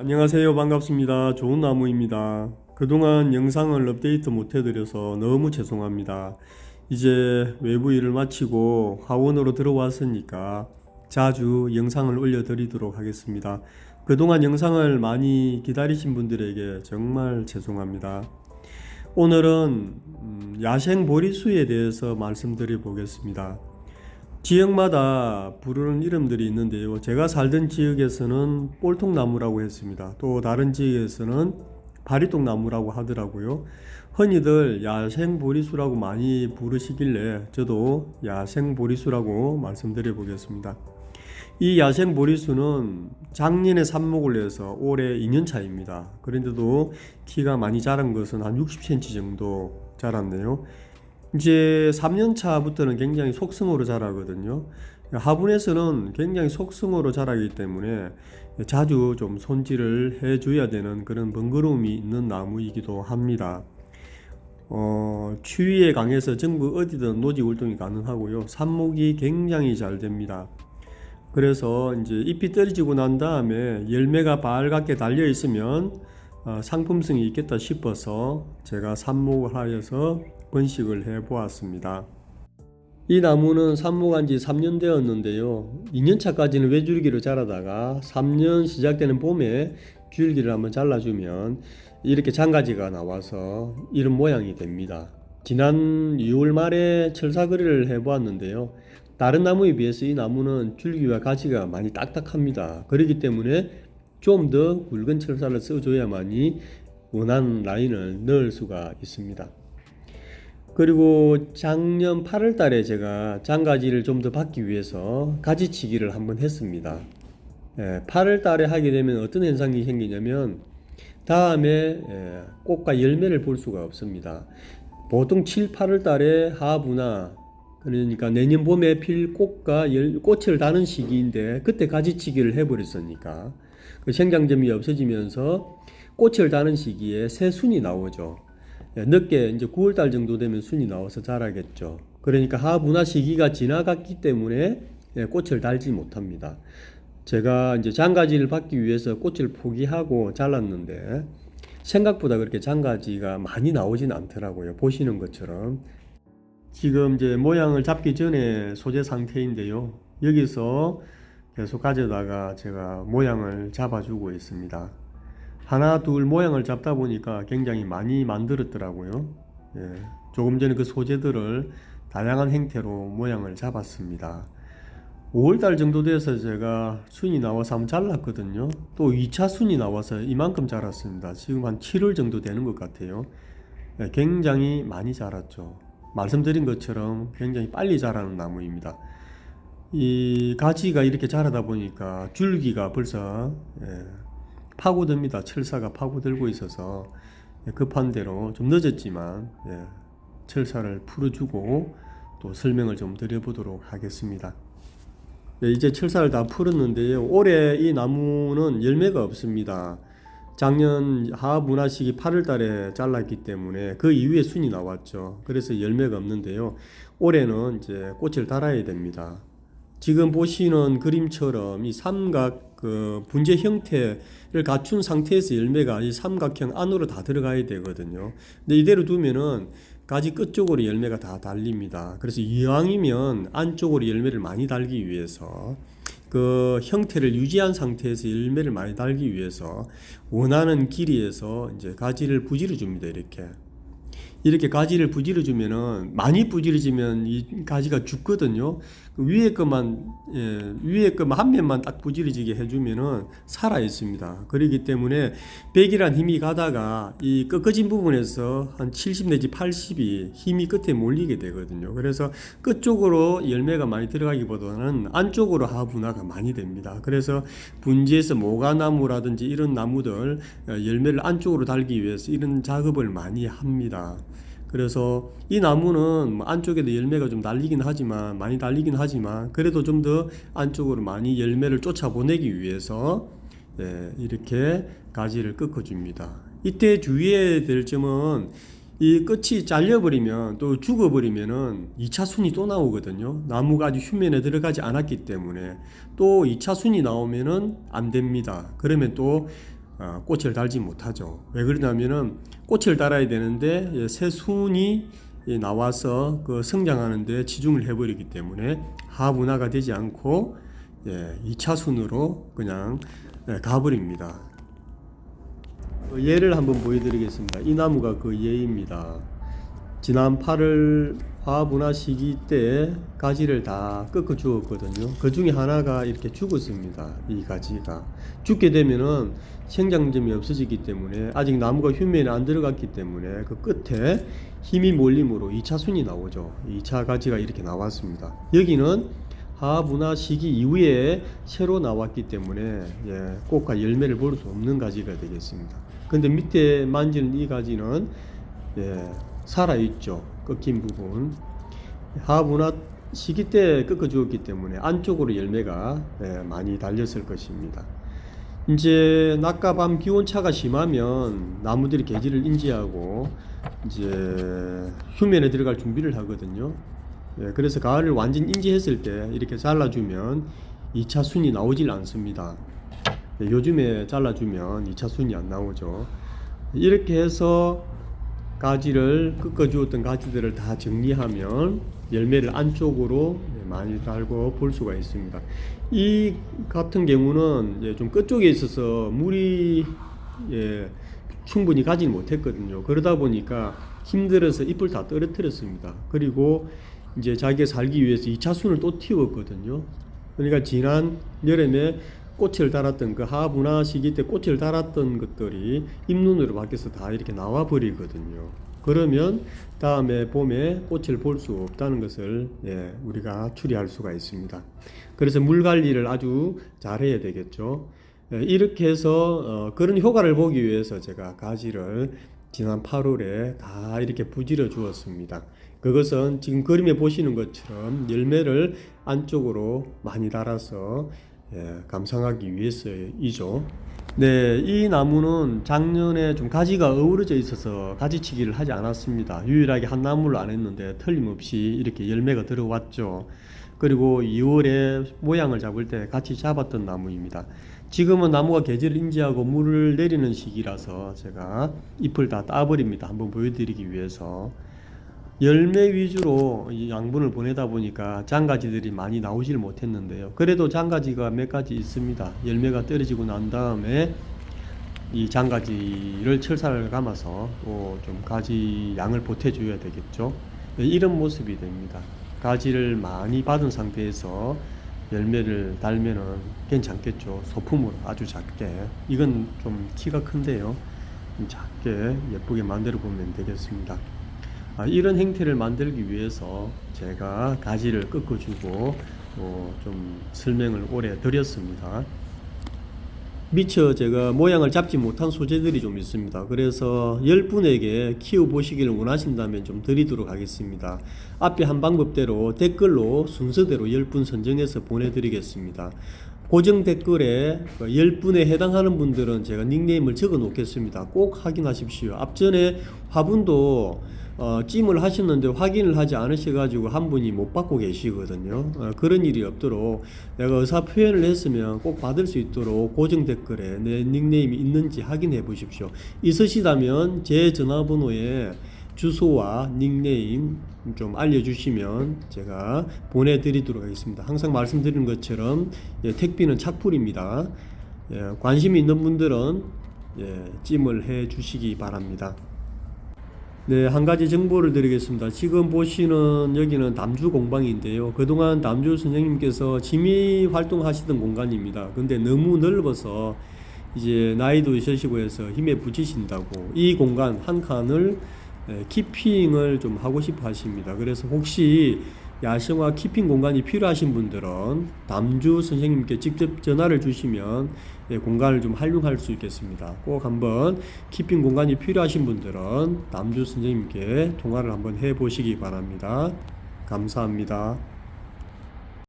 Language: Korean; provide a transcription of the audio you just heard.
안녕하세요. 반갑습니다. 좋은 나무입니다. 그동안 영상을 업데이트 못 해드려서 너무 죄송합니다. 이제 외부 일을 마치고 화원으로 들어왔으니까 자주 영상을 올려드리도록 하겠습니다. 그동안 영상을 많이 기다리신 분들에게 정말 죄송합니다. 오늘은 음, 야생 보리수에 대해서 말씀드려 보겠습니다. 지역마다 부르는 이름들이 있는데요. 제가 살던 지역에서는 꼴통나무라고 했습니다. 또 다른 지역에서는 바리똥나무라고 하더라고요. 흔히들 야생보리수라고 많이 부르시길래 저도 야생보리수라고 말씀드려 보겠습니다. 이 야생 보리수는 작년에 삽목을 해서 올해 2년 차입니다. 그런데도 키가 많이 자란 것은 한 60cm 정도 자랐네요. 이제 3년 차부터는 굉장히 속성으로 자라거든요. 화분에서는 굉장히 속성으로 자라기 때문에 자주 좀 손질을 해줘야 되는 그런 번거로움이 있는 나무이기도 합니다. 어, 추위에 강해서 전국 어디든 노지 활동이 가능하고요. 삽목이 굉장히 잘 됩니다. 그래서 이제 잎이 떨어지고 난 다음에 열매가 빨갛게 달려 있으면 어, 상품성이 있겠다 싶어서 제가 삽목을 하여서 번식을 해 보았습니다. 이 나무는 삽목한 지 3년 되었는데요. 2년 차까지는 외줄기로 자라다가 3년 시작되는 봄에 줄기를 한번 잘라주면 이렇게 장가지가 나와서 이런 모양이 됩니다. 지난 6월 말에 철사거리를 해 보았는데요. 다른 나무에 비해서 이 나무는 줄기와 가지가 많이 딱딱합니다. 그렇기 때문에 좀 더 굵은 철사를 써줘야만이 원하는 라인을 넣을 수가 있습니다. 그리고 작년 8월 달에 제가 장가지를 좀 더 받기 위해서 가지치기를 한번 했습니다. 예, 8월 달에 하게 되면 어떤 현상이 생기냐면 다음에 예, 꽃과 열매를 볼 수가 없습니다. 보통 7, 8월 달에 하부나 그러니까 내년 봄에 필 꽃과 열, 꽃을 다는 시기인데 그때 가지치기를 해버렸으니까 그 생장점이 없어지면서 꽃을 다는 시기에 새 순이 나오죠. 예, 늦게 이제 9월 달 정도 되면 순이 나와서 자라겠죠. 그러니까 하분화 시기가 지나갔기 때문에 예, 꽃을 달지 못합니다. 제가 이제 장가지를 받기 위해서 꽃을 포기하고 잘랐는데 생각보다 그렇게 장가지가 많이 나오진 않더라고요. 보시는 것처럼 지금 이제 모양을 잡기 전에 소재 상태인데요. 여기서 계속 가져다가 제가 모양을 잡아주고 있습니다. 하나 둘 모양을 잡다 보니까 굉장히 많이 만들었더라고요. 예, 조금 전에 그 소재들을 다양한 형태로 모양을 잡았습니다. 5월달 정도 돼서 제가 순이 나와서 한번 잘랐거든요. 또 2차 순이 나와서 이만큼 자랐습니다. 지금 한 7월 정도 되는 것 같아요. 예, 굉장히 많이 자랐죠. 말씀드린 것처럼 굉장히 빨리 자라는 나무입니다. 이 가지가 이렇게 자라다 보니까 줄기가 벌써 예, 파고듭니다. 철사가 파고들고 있어서 예, 급한 대로 좀 늦었지만 예, 철사를 풀어주고 또 설명을 좀 드려보도록 하겠습니다. 네, 이제 철사를 다 풀었는데요. 올해 이 나무는 열매가 없습니다. 작년 하문화 시기 8월 달에 잘랐기 때문에 그 이후에 순이 나왔죠. 그래서 열매가 없는데요. 올해는 이제 꽃을 달아야 됩니다. 지금 보시는 그림처럼 이 삼각 그 분재 형태를 갖춘 상태에서 열매가 이 삼각형 안으로 다 들어가야 되거든요. 근데 이대로 두면은 가지 끝쪽으로 열매가 다 달립니다. 그래서 이왕이면 안쪽으로 열매를 많이 달기 위해서 그 형태를 유지한 상태에서 열매를 많이 달기 위해서 원하는 길이에서 이제 가지를 부지러 줍니다. 이렇게. 이렇게 가지를 부지러 주면은 많이 부지러지면 이 가지가 죽거든요. 그 위에 것만 예, 위에 것만 한 면만 딱 부지러지게 해주면은 살아 있습니다. 그렇기 때문에 백이란 힘이 가다가 이 꺾어진 부분에서 한 70 내지 80이 힘이 끝에 몰리게 되거든요. 그래서 끝 쪽으로 열매가 많이 들어가기보다는 안쪽으로 하분화가 많이 됩니다. 그래서 분지에서 모가나무라든지 이런 나무들 어, 열매를 안쪽으로 달기 위해서 이런 작업을 많이 합니다. 그래서 이 나무는 뭐 안쪽에도 열매가 좀 달리긴 하지만 많이 달리긴 하지만 그래도 좀 더 안쪽으로 많이 열매를 쫓아보내기 위해서 예, 이렇게 가지를 꺾어줍니다. 이때 주의해야 될 점은 이 끝이 잘려버리면 또 죽어버리면은 2차 순이 또 나오거든요. 나무가 아직 휴면에 들어가지 않았기 때문에 또 2차 순이 나오면은 안 됩니다. 그러면 또 어, 꽃을 달지 못하죠. 왜 그러냐면은 꽃을 달아야 되는데 예, 새순이 예, 나와서 그 성장하는데 치중을 해버리기 때문에 하분화가 되지 않고 예, 2차 순으로 그냥 예, 가버립니다. 그 예를 한번 보여드리겠습니다. 이 나무가 그 예입니다. 지난 8월 화분화 시기 때 가지를 다 꺾어 주었거든요. 그 중에 하나가 이렇게 죽었습니다. 이 가지가 죽게 되면은 생장점이 없어지기 때문에 아직 나무가 휴면에 안 들어갔기 때문에 그 끝에 힘이 몰림으로 2차 순이 나오죠. 2차 가지가 이렇게 나왔습니다. 여기는 하분화 시기 이후에 새로 나왔기 때문에 예, 꽃과 열매를 볼 수 없는 가지가 되겠습니다. 근데 밑에 만지는 이 가지는 예, 살아 있죠. 꺾인 부분. 하분화 시기 때 꺾어 주었기 때문에 안쪽으로 열매가 예, 많이 달렸을 것입니다. 이제 낮과 밤 기온 차가 심하면 나무들이 계절을 인지하고 이제 휴면에 들어갈 준비를 하거든요. 예, 그래서 가을을 완전 인지했을 때 이렇게 잘라주면 2차 순이 나오질 않습니다. 예, 요즘에 잘라주면 2차 순이 안 나오죠. 이렇게 해서 가지를 꺾어주었던 가지들을 다 정리하면 열매를 안쪽으로 예, 많이 달고 볼 수가 있습니다. 이 같은 경우는 예, 좀 끝쪽에 있어서 물이 예, 충분히 가지 못했거든요. 그러다 보니까 힘들어서 잎을 다 떨어뜨렸습니다. 그리고 이제 자기가 살기 위해서 2차 순을 또 틔웠거든요. 그러니까 지난 여름에 꽃을 달았던 그 하분화 시기 때 꽃을 달았던 것들이 잎눈으로 바뀌어서 다 이렇게 나와 버리거든요. 그러면 다음에 봄에 꽃을 볼 수 없다는 것을 예, 우리가 추리할 수가 있습니다. 그래서 물 관리를 아주 잘 해야 되겠죠. 예, 이렇게 해서 어, 그런 효과를 보기 위해서 제가 가지를 지난 8월에 다 이렇게 부지러 주었습니다. 그것은 지금 그림에 보시는 것처럼 열매를 안쪽으로 많이 달아서 예, 감상하기 위해서이죠. 네, 이 나무는 작년에 좀 가지가 어우러져 있어서 가지치기를 하지 않았습니다. 유일하게 한 나무를 안 했는데 틀림없이 이렇게 열매가 들어왔죠. 그리고 2월에 모양을 잡을 때 같이 잡았던 나무입니다. 지금은 나무가 계절을 인지하고 물을 내리는 시기라서 제가 잎을 다 따버립니다. 한번 보여드리기 위해서. 열매 위주로 이 양분을 보내다 보니까 장가지들이 많이 나오질 못했는데요. 그래도 장가지가 몇 가지 있습니다. 열매가 떨어지고 난 다음에 이 장가지를 철사를 감아서 또 좀 가지 양을 보태줘야 되겠죠. 네, 이런 모습이 됩니다. 가지를 많이 받은 상태에서 열매를 달면은 괜찮겠죠. 소품으로 아주 작게. 이건 좀 키가 큰데요. 좀 작게 예쁘게 만들어 보면 되겠습니다. 아, 이런 행태를 만들기 위해서 제가 가지를 꺾어주고 어, 좀 설명을 오래 드렸습니다. 미처 제가 모양을 잡지 못한 소재들이 좀 있습니다. 그래서 10분에게 키워보시기를 원하신다면 좀 드리도록 하겠습니다. 앞에 한 방법대로 댓글로 순서대로 10분 선정해서 보내드리겠습니다. 고정 댓글에 10분에 해당하는 분들은 제가 닉네임을 적어 놓겠습니다. 꼭 확인하십시오. 앞전에 화분도 어, 찜을 하셨는데 확인을 하지 않으셔가지고 한 분이 못 받고 계시거든요. 어, 그런 일이 없도록 내가 의사 표현을 했으면 꼭 받을 수 있도록 고정 댓글에 내 닉네임이 있는지 확인해 보십시오. 있으시다면 제 전화번호에 주소와 닉네임 좀 알려주시면 제가 보내드리도록 하겠습니다. 항상 말씀드리는 것처럼 예, 택비는 착불입니다. 예, 관심 있는 분들은 예, 찜을 해 주시기 바랍니다. 네, 한 가지 정보를 드리겠습니다. 지금 보시는 여기는 담주 공방인데요. 그동안 담주 선생님께서 취미 활동하시던 공간입니다. 근데 너무 넓어서 이제 나이도 있으시고 해서 힘에 부치신다고 이 공간 한 칸을 예, 키핑을 좀 하고 싶어 하십니다. 그래서 혹시 야생화 키핑 공간이 필요하신 분들은 담주 선생님께 직접 전화를 주시면 예, 공간을 좀 활용할 수 있겠습니다. 꼭 한번 키핑 공간이 필요하신 분들은 담주 선생님께 통화를 한번 해 보시기 바랍니다. 감사합니다.